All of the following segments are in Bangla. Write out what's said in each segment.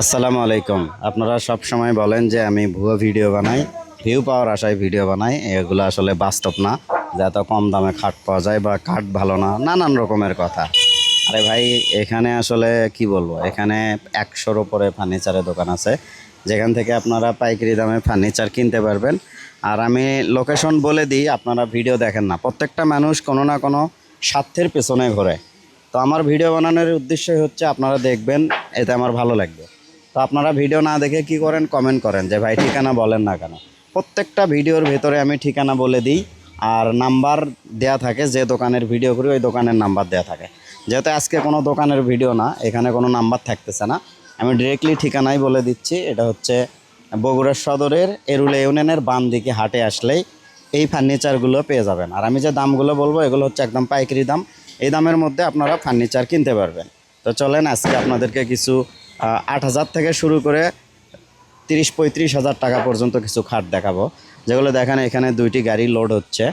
আসসালামু আলাইকুম। আপনারা সব সময় বলেন যে আমি ভুয়ো ভিডিও বানাই ভিউ পাওয়ার আশায় ভিডিও বানাই, এগুলো আসলে বাস্তব না। যে এত কম দামে খাট পাওয়া যায় বা খাট ভালো না, নানান রকমের কথা। আরে ভাই, এখানে আসলে কি বলব? এখানে একশোর ওপরে ফার্নিচারের দোকান আছে। যেখান থেকে আপনারা পাইকারি দামে ফার্নিচার কিনতে পারবেন। আর আমি লোকেশন বলে দিই, আপনারা ভিডিও দেখেন না। প্রত্যেকটা মানুষ কোনো না কোনো স্বার্থের পেছনে ঘোরে। তো আমার ভিডিও বানানোর উদ্দেশ্যই হচ্ছে, আপনারা দেখবেন, এতে আমার ভালো লাগবে। তো আপনারা ভিডিও না দেখে কি করেন? কমেন্ট করেন যে, ভাই, ঠিকানা বলেন না কেন? প্রত্যেকটা ভিডিওর ভেতরে আমি ঠিকানা বলে দিই, আর নাম্বার দেয়া থাকে, যে দোকানের ভিডিও করি, ওই দোকানের নাম্বার দেয়া থাকে। যেহেতু আজকে কোনো দোকানের ভিডিও না, এখানে কোনো নাম্বার থাকতেছে না, আমি ডিরেক্টলি ঠিকানাই বলে দিচ্ছি। এটা হচ্ছে বগুড়া সদরের এরুলে ইউনিয়নের বাম দিকে হাটে আসলেই এই ফার্নিচারগুলো পেয়ে যাবেন। আর আমি যে দামগুলো বলব, এগুলো হচ্ছে একদম পাইকারি দাম। এই দামের মধ্যে আপনারা ফার্নিচার কিনতে পারবেন। তো চলেন, আজকে আপনাদেরকে কিছু আট হাজার থেকে শুরু করে তিরিশ পঁয়ত্রিশ হাজার টাকা পর্যন্ত কিছু খাট দেখাবো। যেগুলো দেখেন এখানে দুইটি গাড়ি লোড হচ্ছে।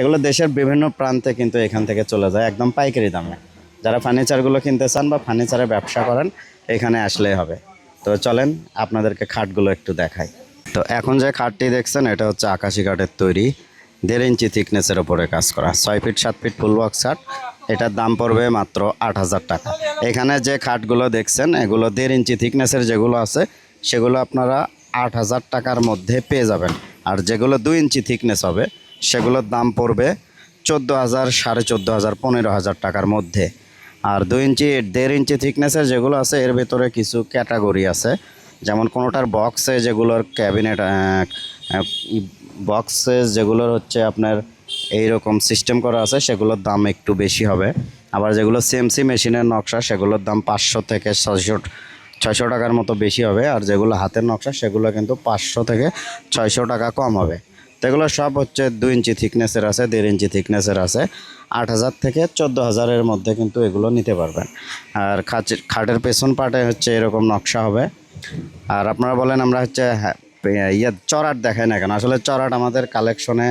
এগুলো দেশের বিভিন্ন প্রান্তে কিন্তু এখান থেকে চলে যায়, একদম পাইকারি দামে। যারা ফার্নিচারগুলো কিনতে চান বা ফার্নিচারের ব্যবসা করেন, এখানে আসলেই হবে। তো চলেন আপনাদেরকে খাটগুলো একটু দেখাই। তো এখন যে খাটটি দেখছেন, এটা হচ্ছে আকাশি কাঠের তৈরি। দেড় ইঞ্চি থিকনেসের ওপরে কাজ করা। ছয় ফিট সাত ফিট ফুল বক্স খাট। এটার দাম পড়বে মাত্র আট হাজার টাকা। এখানে যে খাটগুলো দেখছেন, এগুলো দেড় ইঞ্চি থিকনেসের যেগুলো আছে, সেগুলো আপনারা আট হাজার টাকার মধ্যে পেয়ে যাবেন। আর যেগুলো দুই ইঞ্চি থিকনেস হবে, সেগুলোর দাম পড়বে চোদ্দ হাজার, সাড়ে চোদ্দ হাজার, পনেরো হাজার টাকার মধ্যে। আর দুই ইঞ্চি, দেড় ইঞ্চি থিকনেসের যেগুলো আছে, এর ভেতরে কিছু ক্যাটাগরি আছে। যেমন কোনোটার বক্সে যেগুলোর ক্যাবিনেট বক্সে যেগুলোর হচ্ছে আপনার এই রকম সিস্টেম করা আছে সেগুলোর দাম একটু বেশি হবে। আবার যেগুলো সিএমসি মেশিনের নকশা সেগুলোর দাম পাঁচশো থেকে ছয়শো ছয়শো টাকার মতো বেশি হবে। আর যেগুলো হাতের নকশা সেগুলো কিন্তু পাঁচশো থেকে ছয়শো টাকা কম হবে। তো এগুলো সব হচ্ছে দুই ইঞ্চি থিকনেসের আছে দেড় ইঞ্চি থিকনেসের আছে। আট হাজার থেকে চোদ্দ হাজারের মধ্যে কিন্তু এগুলো নিতে পারবেন। আর খাচের খাটের পেছন পাটে হচ্ছে এরকম নকশা হবে। আর আপনারা বলেন আমরা হচ্ছে হ্যাঁ, ইয়ে চড়াট দেখাই না কেন? আসলে চড়াট আমাদের কালেকশনে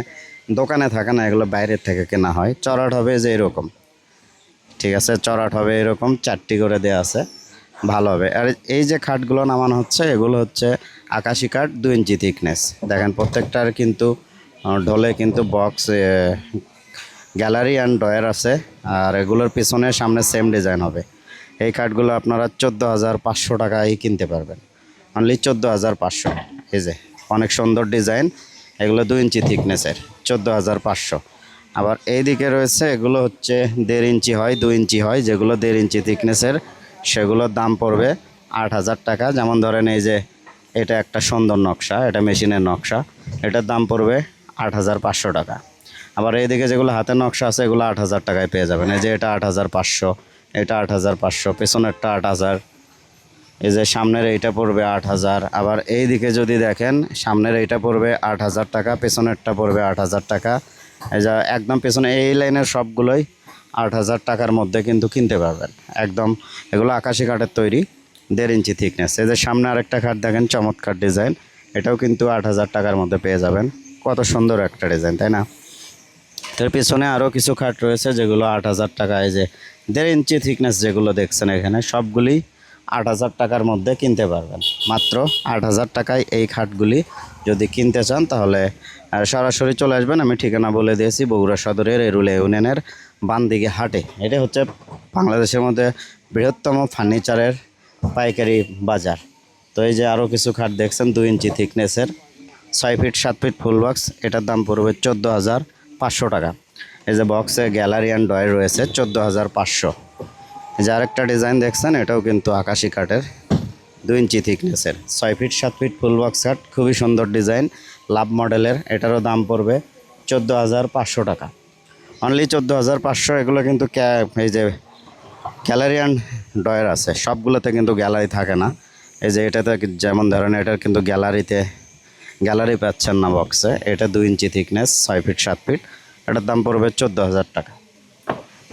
দোকানে থাকে না, এগুলো বাইরের থেকে কেনা হয়। চড়াট হবে যে এরকম। ঠিক আছে, চড়াট হবে এরকম, চারটি করে দেওয়া আছে। ভালো হবে। আর এই যে খাটগুলো নামানো হচ্ছে, এগুলো হচ্ছে আকাশি কাঠ দু ইঞ্চি থিকনেস দেখেন, প্রত্যেকটার কিন্তু ঢোলে কিন্তু বক্স গ্যালারি অ্যান্ড ডয়ার আছে। আর এগুলোর পিছনে, সামনে সেম ডিজাইন হবে। এই কাঠগুলো আপনারা চোদ্দ হাজার পাঁচশো টাকায় কিনতে পারবেন। অনলি চোদ্দ হাজার পাঁচশো। এই যে, অনেক সুন্দর ডিজাইন এগুলো দু ইঞ্চি থিকনেসের চোদ্দ হাজার পাঁচশো। আবার এই দিকে রয়েছে, এগুলো হচ্ছে দেড় ইঞ্চি হয় দু ইঞ্চি হয়, যেগুলো দেড় ইঞ্চি থিকনেসের সেগুলোর দাম পড়বে আট হাজার টাকা। যেমন ধরেন এই যে, এটা একটা সুন্দর নকশা, এটা মেশিনের নকশা, এটার দাম পড়বে আট হাজার পাঁচশো টাকা। আবার এইদিকে যেগুলো হাতের নকশা আছে, এগুলো আট হাজার টাকায় পেয়ে যাবেন। এই যে এটা আট হাজার পাঁচশো, এটা আট হাজার পাঁচশো, পেছনেরটা আট হাজার এই যে সামনের এইটা পড়বে আট হাজার। আবার এই দিকে যদি দেখেন, সামনের এইটা পড়বে আট হাজার টাকা, পেছনেরটা পড়বে আট হাজার টাকা। এই যে একদম পেছনে এই লাইনের সবগুলোই আট হাজার টাকার মধ্যে কিন্তু কিনতে পারবেন। একদম এগুলো আকাশি কাঠের তৈরি, দেড় ইঞ্চি থিকনেস এই যে সামনে আরেকটা খাট দেখেন, চমৎকার ডিজাইন এটাও কিন্তু আট হাজার টাকার মধ্যে পেয়ে যাবেন। কত সুন্দর একটা ডিজাইন তাই না? এর পেছনে আরও কিছু খাট রয়েছে যেগুলো আট হাজার টাকা। এই যে দেড় ইঞ্চি থিকনেস যেগুলো দেখছেন এখানে সবগুলি আট হাজার টাকার মধ্যে কিনতে পারবেন। মাত্র আট হাজার টাকায় এই খাটগুলি যদি কিনতে চান, তাহলে সরাসরি চলে আসবেন। আমি ঠিকানা বলে দিয়েছি বগুড়া সদরের এরুলে ইউনিয়নের বানদিকে হাটে। এটা হচ্ছে বাংলাদেশের মধ্যে বৃহত্তম ফার্নিচারের পাইকারি বাজার। তো এই যে আরও কিছু খাট দেখছেন, দুই ইঞ্চি থিকনেসের, ছয় ফিট, সাত ফিট ফুল বক্স। এটার দাম পড়বে চোদ্দ হাজার পাঁচশো টাকা। এই যে বক্সে গ্যালারি অ্যান্ড ডয়ের রয়েছে, চোদ্দ হাজার পাঁচশো। যে আরেকটা ডিজাইন দেখছেন, এটাও কিন্তু আকাশি কাঠের দু ইঞ্চি থিকনেসের ছয় ফিট সাত ফিট ফুল বক্স কাঠ খুবই সুন্দর ডিজাইন লাভ মডেলের এটারও দাম পড়বে চোদ্দ হাজার পাঁচশো টাকা। অনলি চোদ্দ হাজার পাঁচশো, এগুলো কিন্তু এই যে গ্যালারি অ্যান্ড ডয়ার আছে, সবগুলোতে কিন্তু গ্যালারি থাকে না। এই যে এটাতে যেমন ধরেন, এটার কিন্তু গ্যালারিতে গ্যালারি পাচ্ছেন না বক্সে এটা দু ইঞ্চি থিকনেস ছয় ফিট সাত ফিট এটার দাম পড়বে চোদ্দ হাজার টাকা।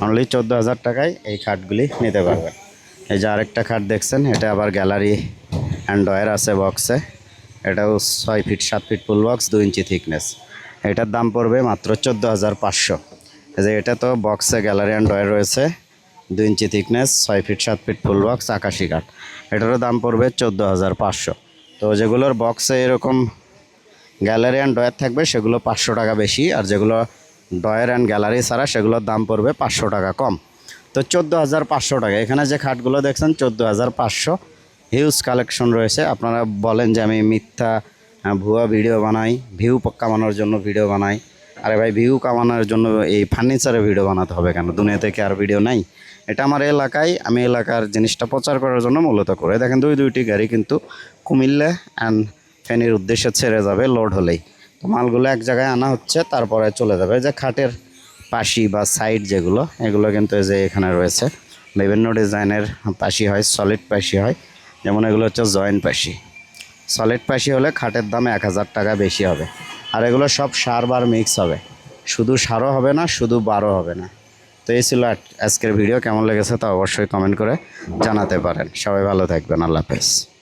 অনলি চোদ্দ হাজার টাকায় এই খাটগুলি নিতে পারবেন। এই যে আরেকটা খাট দেখছেন, এটা আবার গ্যালারি অ্যান্ড ডয়ার আছে বক্সে এটাও ছয় ফিট, সাত ফিট ফুল বক্স দু ইঞ্চি থিকনেস এটার দাম পড়বে মাত্র চোদ্দ হাজার পাঁচশো। যে এটা তো বক্সে গ্যালারি অ্যান্ড ডয়ার রয়েছে, দুই ইঞ্চি থিকনেস ছয় ফিট, সাত ফিট ফুল বক্স আকাশি কাঠ এটারও দাম পড়বে চোদ্দ হাজার পাঁচশো। তো যেগুলোর বক্সে এরকম গ্যালারি অ্যান্ড ডয়ার থাকবে, সেগুলো পাঁচশো টাকা বেশি, আর যেগুলো ডয়ার অ্যান্ড গ্যালারি ছাড়া সেগুলোর দাম পড়বে পাঁচশো টাকা কম। তো চোদ্দ হাজার পাঁচশো টাকা। এখানে যে খাটগুলো দেখছেন, চোদ্দ হাজার পাঁচশো। হিউজ কালেকশন রয়েছে। আপনারা বলেন যে আমি মিথ্যা ভুয়া ভিডিও বানাই ভিউ কামানোর জন্য ভিডিও বানাই। আরে ভাই ভিউ কামানোর জন্য এই ফার্নিচারে ভিডিও বানাতে হবে কেন? দুনিয়া থেকে আর ভিডিও নাই? এটা আমার এলাকায়, আমি এলাকার জিনিসটা প্রচার করার জন্য মূলত করে। দেখেন দুই দুইটি গাড়ি কিন্তু কুমিল্লা অ্যান্ড ফেনীর উদ্দেশ্যে ছেড়ে যাবে লোড হলেই। মালগুলো এক জায়গায় আনা হচ্ছে, তারপরে চলে যাবে। যে খাটের পাশি বা সাইড যেগুলো, এগুলো কিন্তু এই যে এখানে রয়েছে। বিভিন্ন ডিজাইনের পাশি হয় সলিড পাশি হয়। যেমন এগুলো হচ্ছে জয়েন্ট পাশি। সলিড পাশি হলে খাটের দাম এক হাজার টাকা বেশি হবে। আর এগুলো সব সার বার মিক্স হবে। শুধু সারও হবে না, শুধু বারও হবে না। তো এই ছিল আজকের ভিডিও। কেমন লেগেছে তা অবশ্যই কমেন্ট করে জানাতে পারেন। সবাই ভালো থাকবেন। আল্লাহ হাফেজ।